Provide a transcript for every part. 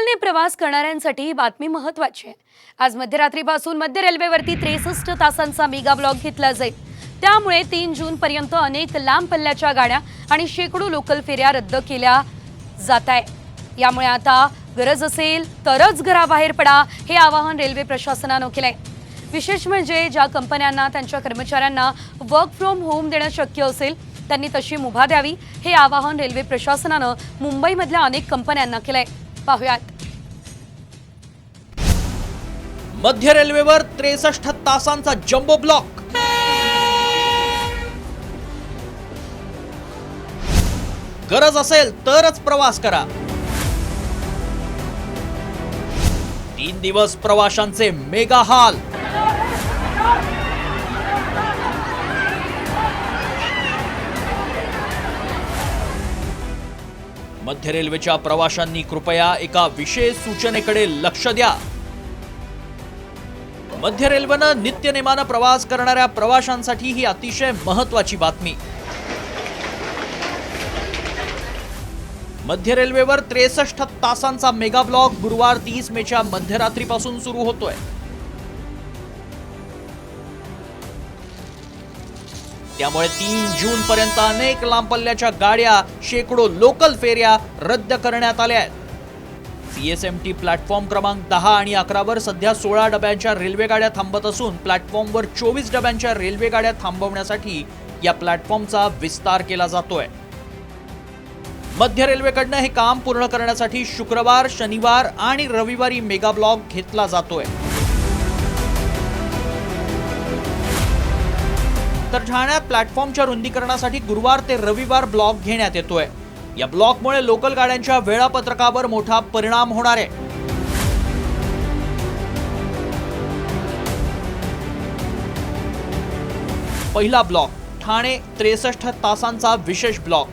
लोकलने प्रवास करणाऱ्यांसाठी ही बातमी महत्वाची आहे. आज मध्यरात्रीपासून मध्य रेल्वेवरती त्रेसष्ट तासांचा मेगा ब्लॉक घेतला जाईल. त्यामुळे तीन जून पर्यंत अनेक लांब पल्ल्याच्या गाड्या आणि शेकडो लोकल फेऱ्या रद्द केल्या जात आहे यामुळे आता गरज असेल तरच घराबाहेर पडा हे आवाहन रेल्वे प्रशासनानं केलंय. विशेष म्हणजे ज्या कंपन्यांना त्यांच्या कर्मचाऱ्यांना वर्क फ्रॉम होम देणं शक्य असेल त्यांनी तशी मुभा द्यावी हे आवाहन रेल्वे प्रशासनानं मुंबईमधल्या अनेक कंपन्यांना केलंय. पाहुयात. मध्य रेल्वेवर त्रेसष्ट तासांचा जम्बो ब्लॉक. गरज असेल तरच प्रवास करा. तीन दिवस प्रवाशांचे मेगा हाल. मध्य रेल्वेच्या प्रवाशांनी कृपया एका विशेष सूचनेकडे लक्ष द्या. मध्य रेल्वेनं नित्यनेमानं प्रवास करणाऱ्या प्रवाशांसाठी ही अतिशय महत्वाची बातमी. मध्य रेल्वेवर त्रेसष्ट तासांचा मेगा ब्लॉक गुरुवार तीस मेच्या मध्यरात्रीपासून सुरू होतोय. त्यामुळे तीन जून पर्यंत अनेक लांब पल्ल्याच्या गाड्या शेकडो लोकल फेऱ्या रद्द करण्यात आल्या आहेत. सीएसएमटी प्लॅटफॉर्म क्रमांक दहा आणि अकरावर सध्या सोळा डब्यांच्या रेल्वे गाड्या थांबत असून प्लॅटफॉर्मवर चोवीस डब्यांच्या रेल्वे गाड्या थांबवण्यासाठी या प्लॅटफॉर्मचा विस्तार केला जातोय. मध्य रेल्वेकडनं हे काम पूर्ण करण्यासाठी शुक्रवार शनिवार आणि रविवारी मेगा ब्लॉक घेतला जातोय. तर ठाण्यात प्लॅटफॉर्मच्या रुंदीकरणासाठी गुरुवार ते रविवार ब्लॉक घेण्यात येतोय. या ब्लॉकमुळे लोकल गाड्यांच्या वेळापत्रकावर मोठा परिणाम होणार आहे. पहिला ब्लॉक ठाणे त्रेसष्ट तासांचा विशेष ब्लॉक.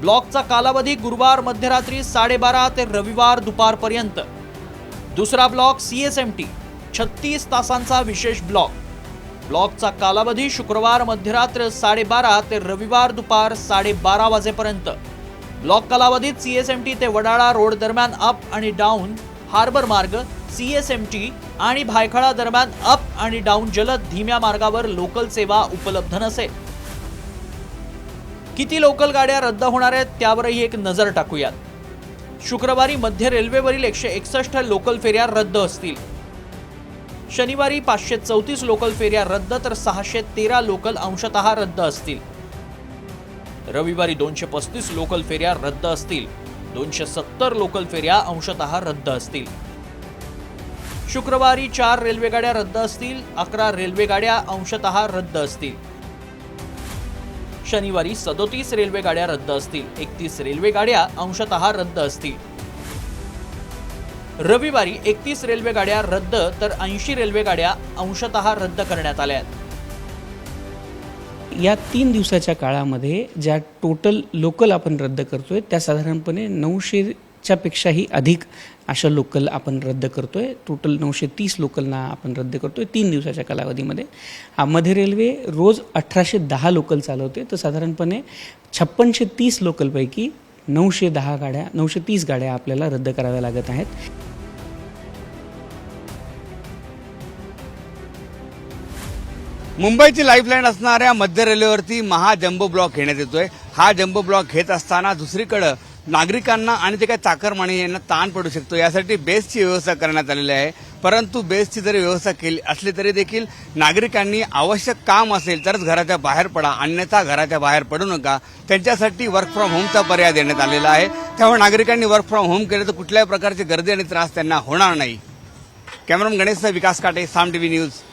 ब्लॉकचा कालावधी गुरुवार मध्यरात्री साडेबारा ते रविवार दुपारपर्यंत. दुसरा block C S M T छत्तीस तासांचा विशेष ब्लॉक. ब्लॉकचा कालावधी शुक्रवार मध्यरात्र साडेबारा ते रविवार दुपार साडेबारा वाजेपर्यंत. ब्लॉक कालावधीत सी एस एम टी ते वडाळा रोड दरम्यान अप आणि डाऊन हार्बर मार्ग सी एस एम टी आणि भायखळा दरम्यान अप आणि डाऊन जलद धीम्या मार्गावर लोकल सेवा उपलब्ध नसेल. किती लोकल गाड्या रद्द होणार आहेत त्यावरही एक नजर टाकूयात. शुक्रवारी मध्य रेल्वेवरील एकशे एकसष्ट लोकल फेऱ्या रद्द असतील. शनिवारी पाचशे चौतीस लोकल फेऱ्या रद्द तर सहाशे तेरा लोकल अंशतः रद्द असतील. रविवारी दोनशे पस्तीस लोकल फेऱ्या रद्द असतील. दोनशे सत्तर लोकल फेऱ्या अंशतः रद्द असतील. शुक्रवारी चार रेल्वेगाड्या रद्द असतील अकरा रेल्वेगाड्या अंशतः रद्द असतील. शनिवारी सदोतीस रेल्वेगाड्या रद्द असतील एकतीस रेल्वेगाड्या अंशतः रद्द असतील. रविवारी एकतीस रेल्वे गाड्या रद्द तर ऐंशी रेल्वे गाड्या अंशतः रद्द करण्यात आल्या आहेत. या तीन दिवसाच्या काळामध्ये ज्या टोटल लोकल आपण रद्द करतोय त्या साधारणपणे नऊशेच्या पेक्षाही अधिक अशा लोकल आपण रद्द करतोय. टोटल नऊशे तीस लोकलना आपण रद्द करतोय तीन दिवसाच्या कालावधीमध्ये. हा मध्य रेल्वे रोज अठराशे दहा लोकल चालवते तर साधारणपणे छप्पनशे तीस लोकलपैकी नऊशे दहा गाड्या नऊशे तीस गाड्या आपल्याला रद्द कराव्या लागत आहेत. मुंबईची लाईफलाईन असणाऱ्या मध्य रेल्वेवरती महा जम्बो ब्लॉक घेण्यात येतोय. हा जम्बो ब्लॉक घेत असताना दुसरीकडे नागरिकांना आणि ते काही चाकरमाणी यांना ताण पडू शकतो. यासाठी बेसची व्यवस्था करण्यात आलेली आहे. परंतु बेसची जरी व्यवस्था केली असली तरी देखील नागरिकांनी आवश्यक काम असेल तरच घराच्या बाहेर पडा. अन्यथा घराच्या बाहेर पडू नका. त्यांच्यासाठी वर्क फ्रॉम होमचा पर्याय देण्यात आलेला आहे. त्यामुळे नागरिकांनी वर्क फ्रॉम होम केलं तर कुठल्याही प्रकारची गर्दी आणि त्रास त्यांना होणार नाही. कॅमेरामन गणेश विकास काटे साम टीव्ही न्यूज.